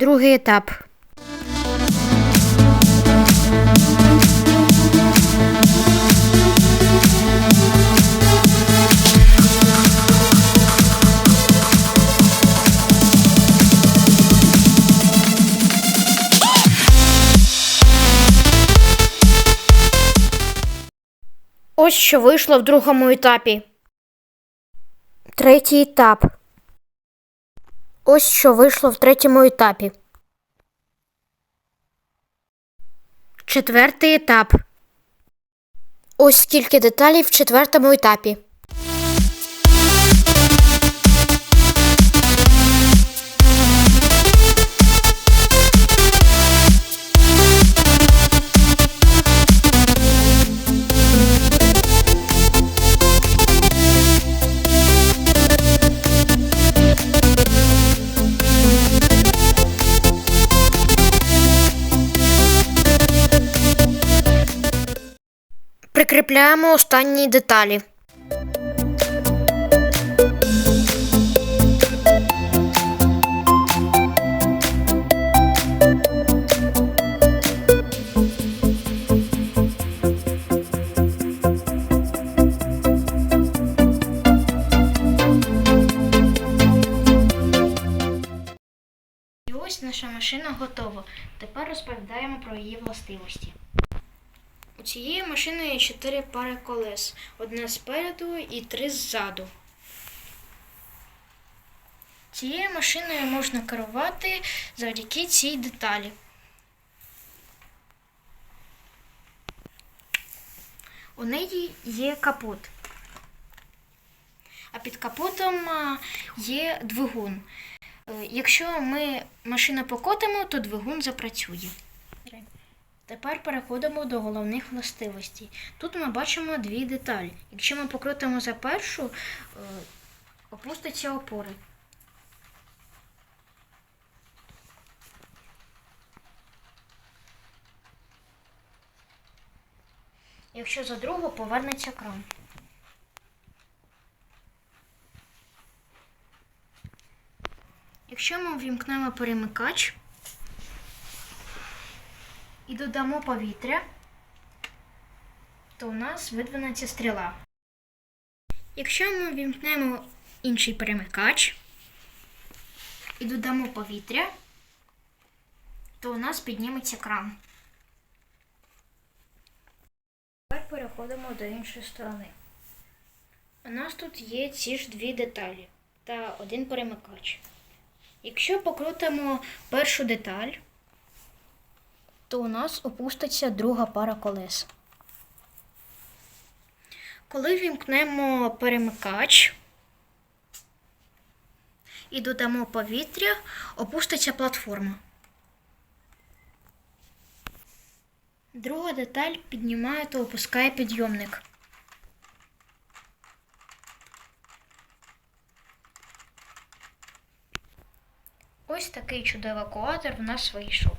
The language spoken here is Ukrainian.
другий етап. Ось що вийшло в другому етапі. Третій етап. Ось що вийшло в третьому етапі. Четвертий етап. Ось скільки деталей в четвертому етапі. Прикріпляємо останні деталі. Наша машина готова. Тепер розповідаємо про її властивості. У цієї машини є чотири пари колес: одна спереду і три ззаду. Цією машиною можна керувати завдяки цій деталі. У неї є капот. А під капотом є двигун. Е, Якщо ми машину покотимо, то двигун запрацює. Тепер переходимо до головних властивостей. Тут ми бачимо дві деталі. Якщо ми покрутимо за першу, е, опуститься опори. Якщо за другу повернеться кран. Якщо ми ввімкнемо перемикач, і додамо повітря, то у нас видвинеться стріла. Якщо ми вімкнемо інший перемикач і додамо повітря, то у нас підніметься кран. Тепер переходимо до іншої сторони. У нас тут є ці ж дві деталі та один перемикач. Якщо покрутимо першу деталь, то у нас опуститься друга пара колес. Коли вімкнемо перемикач і додамо повітря, опуститься платформа. Друга деталь піднімає та опускає підйомник. Ось такий чудовий евакуатор в нас вийшов.